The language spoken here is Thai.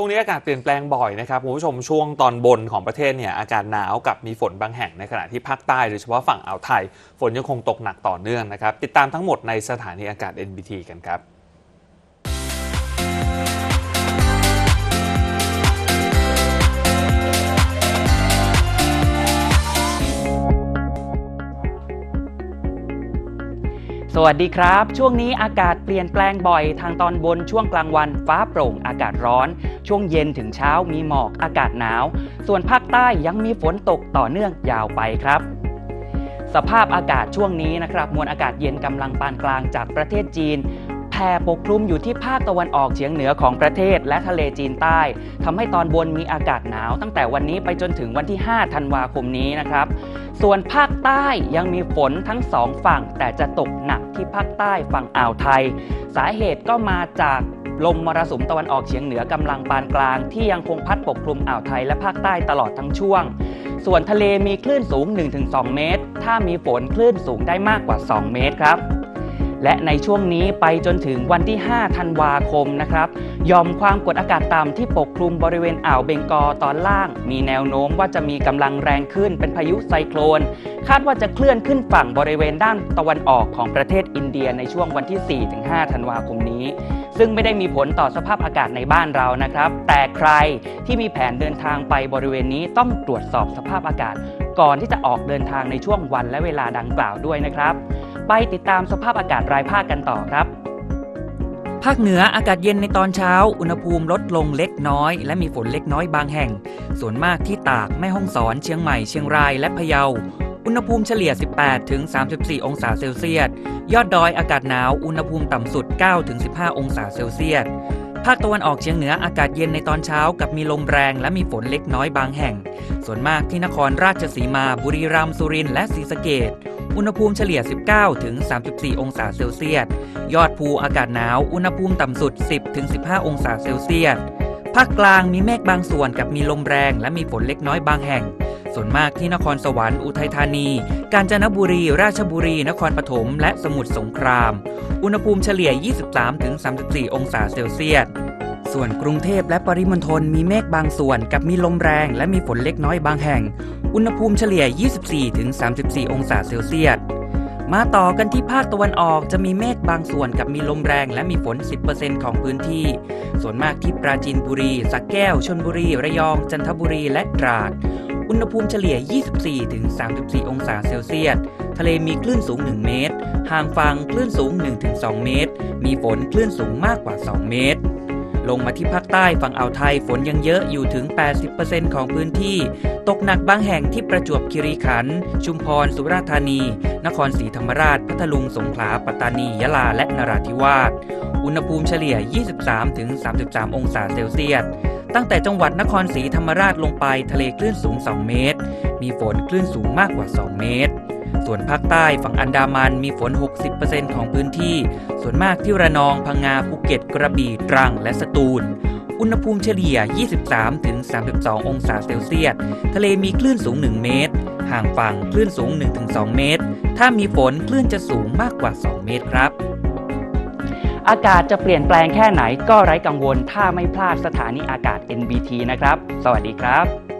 ช่วงนี้อากาศเปลี่ยนแปลงบ่อยนะครับคุณผู้ชมช่วงตอนบนของประเทศเนี่ยอากาศหนาวกับมีฝนบางแห่งในขณะที่ภาคใต้โดยเฉพาะฝั่งอ่าวไทย ฝนยังคงตกหนักต่อเนื่องนะครับติดตามทั้งหมดในสถานีอากาศ NBT กันครับ สวัสดีครับ ช่วงนี้อากาศเปลี่ยนแปลงบ่อยทางตอนบนช่วงกลางวัน ฟ้าโปร่งอากาศร้อน ช่วงเย็นถึงเช้ามีหมอกอากาศหนาว ส่วนภาคใต้ยังมีฝนตกต่อเนื่องยาวไปครับสภาพอากาศช่วงนี้นะครับ มวลอากาศเย็นกำลังปานกลางจากประเทศจีน ผ่ปกคลุมอยู่ที่ภาคตะวันออกเฉียงเหนือของประเทศและทะเลจีนใต้ทำให้ตอนบนมีอากาศหนาว ตั้งแต่วันนี้ไปจนถึงวันที่ 5 ธันวาคมนี้นะครับ ส่วนภาคใต้ยังมีฝนทั้งสองฝั่ง แต่จะตกหนักที่ภาคใต้ฝั่งอ่าวไทย สาเหตุก็มาจากลมมรสุมตะวันออกเฉียงเหนือกำลังปานกลาง ที่ยังคงพัดปกคลุมอ่าวไทยและภาคใต้ตลอดทั้งช่วง ส่วนทะเลมีคลื่นสูง 1-2 เมตร ถ้ามีฝนคลื่นสูงได้มากกว่า 2 เมตรครับ และในช่วงนี้ไปจนถึงวันที่ 5 ธันวาคมนะครับยอมความกดอากาศต่ำที่ปกคลุมบริเวณอ่าวเบงกอตอนล่าง มีแนวโน้มว่าจะมีกำลังแรงขึ้นเป็นพายุไซโคลน คาดว่าจะเคลื่อนขึ้นฝั่งบริเวณด้านตะวันออกของประเทศอินเดียในช่วงวันที่ 4-5 ธันวาคมนี้ ซึ่งไม่ได้มีผลต่อสภาพอากาศในบ้านเรานะครับ แต่ใครที่มีแผนเดินทางไปบริเวณนี้ต้องตรวจสอบสภาพอากาศ ก่อนที่จะออกเดินทางในช่วงวันและเวลาดังกล่าวด้วยนะครับ ไปติดตามสภาพอากาศรายภาคกันต่อครับ ภาคเหนืออากาศเย็นในตอนเช้า อุณหภูมิลดลงเล็กน้อย และมีฝนเล็กน้อยบางแห่ง ส่วนมากที่ตากแม่ฮ่องสอนเชียงใหม่เชียงรายและพะเยา อุณหภูมิเฉลี่ย 18 ถึง 34 องศาเซลเซียส ยอดดอยอากาศหนาว อุณหภูมิต่ำสุด 9 ถึง 15 องศาเซลเซียสภาคตะวันออกเฉียงเหนืออากาศเย็นในตอนเช้ากับมีลมแรงและมีฝนเล็กน้อยบางแห่ง ส่วนมากที่นครราชสีมาบุรีรัมย์สุรินทร์และศรีสะเกษ อุณหภูมิเฉลี่ย 19 ถึง 34 องศาเซลเซียส ยอดภูอากาศหนาว อุณหภูมิต่ำสุด 10 ถึง 15 องศาเซลเซียส ภาคกลางมีเมฆบางส่วนกับมีลมแรงและมีฝนเล็กน้อยบางแห่ง ส่วนมากที่นครสวรรค์ อุทัยธานี กาญจนบุรี ราชบุรี นครปฐม และสมุทรสงคราม อุณหภูมิเฉลี่ย 23 ถึง 34 องศาเซลเซียส ส่วนกรุงเทพและปริมณฑลมีเมฆบางส่วนกับมีลมแรงและมีฝนเล็กน้อยบางแห่ง อุณหภูมิเฉลี่ย 24-34 องศาเซลเซียส มาต่อกันที่ภาคตะวันออกจะมีเมฆบางส่วนกับมีลมแรงและมีฝน 10%ของพื้นที่ ส่วนมากที่ปราจีนบุรีสักแก้ว ชนบุรี ระยอง จันทบุรี และตราด อุณหภูมิเฉลี่ย 24-34 องศาเซลเซียส ทะเลมีคลื่นสูง 1 เมตร ห่างฝั่งคลื่นสูง 1-2 เมตร มีฝนคลื่นสูงมากกว่า 2 เมตร ลงมาที่ภาคใต้ฝั่งอ่าวไทยฝนยังเยอะอยู่ถึง 80%ของพื้นที่ ตกหนักบางแห่งที่ประจวบคีรีขันธ์ชุมพร สุราษฎร์ธานี นครศรีธรรมราช พัทลุง สงขลา ปัตตานี ยะลา และนราธิวาส อุณหภูมิเฉลี่ย 23-33 องศาเซลเซียส ตั้งแต่จังหวัดนครศรีธรรมราชลงไปทะเลคลื่นสูง 2 เมตร มีฝนคลื่นสูงมากกว่า 2 เมตร ส่วนภาคใต้ฝั่งอันดามันมีฝน 60%ของพื้นที่ ส่วนมากที่ระนอง พังงา ภูเก็ต กระบี่ ตรัง และสตูล อุณหภูมิเฉลี่ย 23-32 องศาเซลเซียส ทะเลมีคลื่นสูง 1 เมตร ห่างฝั่งคลื่นสูง 1-2 เมตร ถ้ามีฝนคลื่นจะสูงมากกว่า 2 เมตรครับอากาศจะเปลี่ยนแปลงแค่ไหนก็ไร้กังวลถ้าไม่พลาดสถานีอากาศ NBT นะครับ สวัสดีครับ